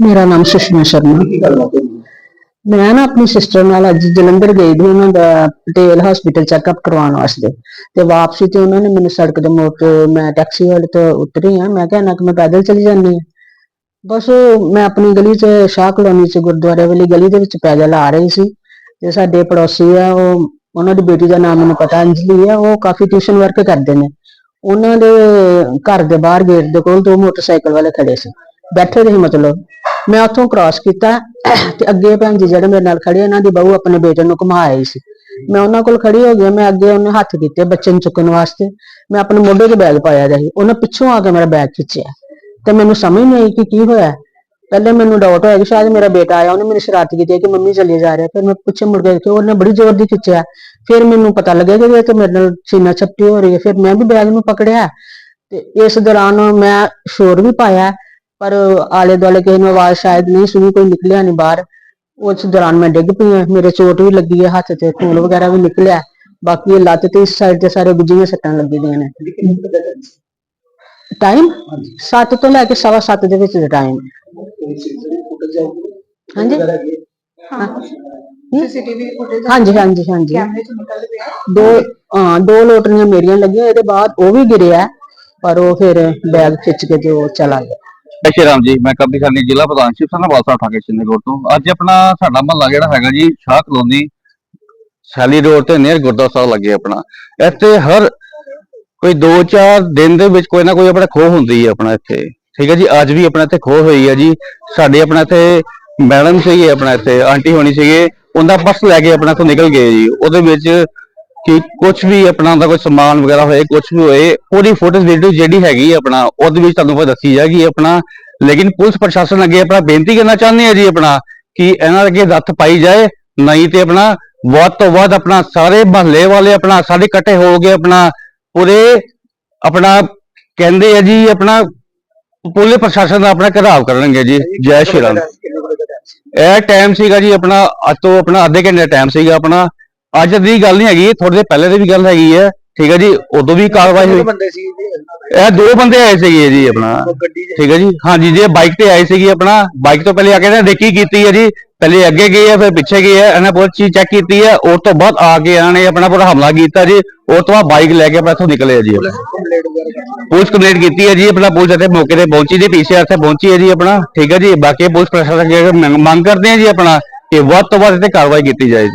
ਮੇਰਾ ਨਾਮ ਸੁਸ਼ਮਾ ਸ਼ਰਮਾ। ਕੀ ਗੱਲ ਹੋਈ ਮੈਂ ਨਾ ਆਪਣੀ ਸਿਸਟਰ ਨਾਲ ਅੱਜ ਜਲੰਧਰ ਗਈ ਸੀ, ਉਹਨਾਂ ਦਾ ਪਟੇਲ ਹਸਪੀਟਲ ਚੈੱਕਅਪ ਕਰਵਾਉਣ ਵਾਸਤੇ। ਤੇ ਵਾਪਸੀ ਤੇ ਉਹਨਾਂ ਨੇ ਮੈਨੂੰ ਸੜਕ ਦੇ ਮੋੜ ਤੇ ਮੈਂ ਟੈਕਸੀ ਵਾਲੇ ਤੋਂ ਉਤਰੀ ਆ ਮੈਂ ਕਿਹਾ ਨਾ ਕਿ ਮੈਂ ਪੈਦਲ ਚਲੀ ਜਾਂਦੀ ਹਾਂ? ਬਸ ਮੈਂ ਆਪਣੀ ਗਲੀ 'ਚ, ਸ਼ਾਹ ਕਲੋਨੀ 'ਚ ਗੁਰਦੁਆਰੇ ਵਾਲੀ ਗਲੀ ਦੇ ਵਿੱਚ ਪੈਦਲ ਆ ਰਹੀ ਸੀ। ਤੇ ਸਾਡੇ ਪੜੋਸੀ ਆ, ਉਹ ਉਹਨਾਂ ਦੀ ਬੇਟੀ ਦਾ ਨਾਮ ਮੈਨੂੰ ਪਤਾ ਅੰਜਲੀ ਆ, ਉਹ ਕਾਫੀ ਟਿਊਸ਼ਨ ਵਰਕ ਕਰਦੇ ਨੇ। ਉਹਨਾਂ ਦੇ ਘਰ ਦੇ ਬਾਹਰ ਗੇਟ ਦੇ ਕੋਲ ਦੋ ਮੋਟਰਸਾਈਕਲ ਵਾਲੇ ਖੜੇ ਸੀ। ਬੈਠੇ ਰਹੇ ਮਤਲਬ। ਮੈਂ ਉੱਥੋਂ ਕ੍ਰਾਸ ਕੀਤਾ ਤੇ ਅੱਗੇ ਭੈਣ ਜੀ ਜਿਹੜੇ ਮੇਰੇ ਨਾਲ ਖੜੇ ਇਹਨਾਂ ਦੀ ਬਹੂ ਆਪਣੇ ਬੇਟੇ ਨੂੰ ਘੁਮਾ ਆਈ ਸੀ। ਮੈਂ ਉਹਨਾਂ ਕੋਲ ਖੜੀ ਹੋ ਗਿਆ ਮੈਂ ਅੱਗੇ ਉਹਨੇ ਹੱਥ ਕੀਤੇ ਬੱਚੇ ਨੂੰ ਚੁੱਕਣ ਵਾਸਤੇ। ਮੈਂ ਆਪਣੇ ਮੋਢੇ ਤੇ ਬੈਗ ਪਾਇਆ ਰਹੀ ਉਹਨੇ ਪਿੱਛੋਂ ਆ ਕੇ ਮੇਰਾ ਬੈਗ ਖਿੱਚਿਆ ਤੇ ਮੈਨੂੰ ਸਮਝ ਨਹੀਂ ਆਈ ਕਿ ਕੀ ਹੋਇਆ। ਪਹਿਲੇ ਮੈਨੂੰ ਡਾਊਟ ਹੋਇਆ ਕਿ ਸ਼ਾਇਦ ਮੇਰਾ ਬੇਟਾ ਆਇਆ, ਉਹਨੇ ਮੈਨੂੰ ਸ਼ਰਾਰਤ ਕੀਤੀ ਕਿ ਮੰਮੀ ਚਲੇ ਜਾ ਰਿਹਾ। ਫਿਰ ਮੈਂ ਪਿੱਛੇ ਮੁੜ ਕੇ ਦੇਖਿਆ, ਉਹਨੇ ਬੜੀ ਜ਼ੋਰ ਦੀ ਖਿੱਚਿਆ। ਫਿਰ ਮੈਨੂੰ ਪਤਾ ਲੱਗਿਆ ਕਿ ਇਹ ਤੇ ਮੇਰੇ ਨਾਲ ਸੀਨਾ ਛਪਟੀ ਹੋ ਰਹੀ ਹੈ। ਫਿਰ ਮੈਂ ਵੀ ਬੈਗ ਨੂੰ ਪਕੜਿਆ ਤੇ ਇਸ ਦੌਰਾਨ ਮੈਂ ਸ਼ੋਰ ਵੀ ਪਾਇਆ। ਪਰ ਆਲੇ ਦੁਆਲੇ ਕਿਸੇ ਨੂੰ ਆਵਾਜ਼ ਸ਼ਾਇਦ ਨਹੀਂ ਸੁਣੀ ਕੋਈ ਨਿਕਲਿਆ ਨਹੀਂ ਬਾਹਰ ਉਸ ਦੌਰਾਨ ਮੈਂ ਡਿੱਗ ਪਈ ਹਾਂ ਮੇਰੇ ਚੋਟ ਵੀ ਲੱਗੀ ਹੈ ਹੱਥ ਤੇ ਖੂਨ ਵਗੈਰਾ ਵੀ ਨਿਕਲਿਆ ਬਾਕੀ ਇਹ ਲੱਤ ਤੇ ਇਸ ਸਾਈਡ ਤੇ ਸਾਰੇ ਗੁੱਜੀਆਂ ਸੱਟਾਂ ਲੱਗੀ ਦੀਆਂ ਨੇ ਕਿੰਨੀ ਕੁ ਪਤਾ ਟਾਈਮ ਹਾਂਜੀ 7 ਤੋਂ ਲੈ ਕੇ ਸਵਾ ਸੱਤ ਦੇ ਵਿੱਚ ਦਾ ਟਾਈਮ ਕੋਈ ਸੀਸੀਟੀਵੀ ਫੁਟੇਜ ਆਈ ਹਾਂਜੀ। ਸੀਸੀਟੀਵੀ ਫੁਟੇਜ ਹਾਂਜੀ ਹਾਂਜੀ ਹਾਂਜੀ ਕੈਮਰੇ ਚ ਨਿਕਲ ਪਿਆ ਦੋ ਹਾਂ ਦੋ ਲੋਟਰੀਆਂ ਮੇਰੀਆਂ ਲੱਗੀਆਂ ਇਹਦੇ ਬਾਅਦ ਉਹ ਵੀ ਗਿਰਿਆ ਪਰ ਉਹ ਫਿਰ ਬੈਗ ਖਿੱਚ ਕੇ ਤੇ ਉਹ ਚਲਾ ਗਿਆ ਜੈ ਸ਼੍ਰੀ ਰਾਮ ਜੀ, ਮੈਂ ਕਬੀ ਖਾਨੀ ਜ਼ਿਲ੍ਹਾ ਪ੍ਰਧਾਨ ਸ਼ਿਵ ਸੈਨਾ ਵਾਲਸਾ ਠਾਕੇ ਚਿੰਨੇ ਤੋਂ। ਅੱਜ ਆਪਣਾ ਸਾਡਾ ਮਹੱਲਾ ਜਿਹੜਾ ਹੈਗਾ ਜੀ, ਸ਼ਾਹ ਕਲੋਨੀ, ਸ਼ੈਲੀ ਰੋਡ ਤੇ ਨੀਅਰ ਗੁਰਦੁਆਰਾ ਸਾਹਿਬ ਲੱਗੇ ਆਪਣਾ। ਇੱਥੇ ਹਰ ਕੋਈ 2-4 ਦਿਨ ਦੇ ਵਿੱਚ ਕੋਈ ਨਾ ਕੋਈ ਆਪਣਾ ਖੋਹ ਹੁੰਦੀ ਹੈ ਆਪਣਾ ਇੱਥੇ। ਠੀਕ ਹੈ ਜੀ, ਅੱਜ ਵੀ ਆਪਣਾ ਇੱਥੇ ਖੋਹ ਹੋਈ ਹੈ ਜੀ। ਸਾਡੇ ਆਪਣਾ ਇੱਥੇ ਮੈਡਮ ਸੀਗੇ, ਆਪਣਾ ਇੱਥੇ ਆਂਟੀ ਹੋਣੀ ਸੀਗੇ ਉਹਦਾ ਪਰਸ ਲੈ ਕੇ ਆਪਣਾ ਤੋਂ ਨਿਕਲ ਗਏ ਜੀ। ਉਹਦੇ ਵਿੱਚ ਕਿ ਕੁਝ ਵੀ ਆਪਣਾ ਦਾ ਕੋਈ ਸਮਾਨ ਵਗੈਰਾ ਹੋਏ ਕੁਝ ਵੀ ਹੋਏ ਪੂਰੀ ਫੋਟੋ ਵੀਡੀਓ ਜਿਹੜੀ ਹੈਗੀ ਹੈ ਆਪਣਾ, ਉਹਦੇ ਵਿੱਚ ਤੁਹਾਨੂੰ ਫਿਰ ਦੱਸੀ ਜਾਏਗੀ ਆਪਣਾ। ਲੇਕਿਨ ਪੁਲਿਸ ਪ੍ਰਸ਼ਾਸਨ ਅੱਗੇ ਆਪਣਾ ਬੇਨਤੀ ਕਰਨਾ ਚਾਹੁੰਦੇ ਆ ਜੀ ਆਪਣਾ, ਕਿ ਇਹਨਾਂ ਅੱਗੇ ਰੱਥ ਪਾਈ ਜਾਏ, ਨਹੀਂ ਤੇ ਆਪਣਾ ਵੱਧ ਤੋਂ ਵੱਧ ਆਪਣਾ ਸਾਰੇ ਮਹੱਲੇ ਵਾਲੇ ਆਪਣਾ ਸਾਰੇ ਇਕੱਠੇ ਹੋ ਕੇ ਆਪਣਾ ਪੂਰੇ ਆਪਣਾ ਕਹਿੰਦੇ ਆ ਜੀ ਆਪਣਾ ਪੁਲਿਸ ਪ੍ਰਸ਼ਾਸਨ ਦਾ ਆਪਣਾ ਘਰਾਵ ਕਰਨਗੇ ਜੀ। ਜੈ ਸ਼੍ਰੀ ਰਾਮ। ਇਹ ਟਾਈਮ ਸੀਗਾ ਜੀ ਆਪਣਾ, ਅੱਜ ਤੋਂ ਆਪਣਾ ਅੱਧੇ ਘੰਟੇ ਦਾ ਟਾਈਮ ਸੀਗਾ ਆਪਣਾ। ਅੱਜ ਦੀ ਗੱਲ ਨਹੀਂ ਹੈਗੀ ਥੋੜੇ ਦੇ ਪਹਿਲੇ ਦੀ ਵੀ ਗੱਲ ਹੈਗੀ ਹੈ। ਠੀਕ ਹੈ ਜੀ ਉਦੋਂ ਵੀ ਕਾਰਵਾਈ ਹੋਈ। ਬੰਦੇ ਸੀ ਜੀ ਇਹ ਦੋ ਬੰਦੇ ਆਏ ਸੀਗੇ ਜੀ ਆਪਣਾ। ਠੀਕ ਹੈ ਜੀ ਹਾਂਜੀ ਜੀ ਬਾਈਕ ਤੇ ਆਏ ਸੀਗੇ ਆਪਣਾ ਬਾਈਕ ਤੋਂ ਪਹਿਲੇ ਆ ਕੇ ਨਾ ਦੇਖੀ ਕੀਤੀ ਹੈ ਜੀ। ਪਹਿਲੇ ਅੱਗੇ ਗਏ ਆ ਫਿਰ ਪਿੱਛੇ ਗਏ ਆ ਇਹਨਾਂ ਬਹੁਤ ਚੀਜ਼ ਚੈੱਕ ਕੀਤੀ ਹੈ। ਉਸ ਤੋਂ ਬਾਅਦ ਆ ਕੇ ਇਹਨਾਂ ਨੇ ਆਪਣਾ ਪੂਰਾ ਹਮਲਾ ਕੀਤਾ ਜੀ। ਉਸ ਤੋਂ ਬਾਅਦ ਬਾਈਕ ਲੈ ਕੇ ਆਪਣਾ ਇੱਥੋਂ ਨਿਕਲੇ ਜੀ ਪੁਲਿਸ ਕੰਪਲੇਂਟ ਪੁਲਿਸ ਕੀਤੀ ਹੈ ਜੀ ਆਪਣਾ ਪੁਲਿਸ ਇੱਥੇ ਮੌਕੇ ਤੇ ਪਹੁੰਚੀ ਜੀ ਪੀਸੀਆਰ ਤੇ ਪਹੁੰਚੀ ਹੈ ਜੀ ਆਪਣਾ। ਠੀਕ ਹੈ ਜੀ ਬਾਕੀ ਪੁਲਿਸ ਪ੍ਰਸ਼ਾਸਨ ਅੱਗੇ ਮੰਗ ਕਰਦੇ ਆ ਜੀ ਆਪਣਾ ਕਿ ਵੱਧ ਤੋਂ ਵੱਧ ਇੱਥੇ ਕਾਰਵਾਈ ਕੀਤੀ ਜਾਏ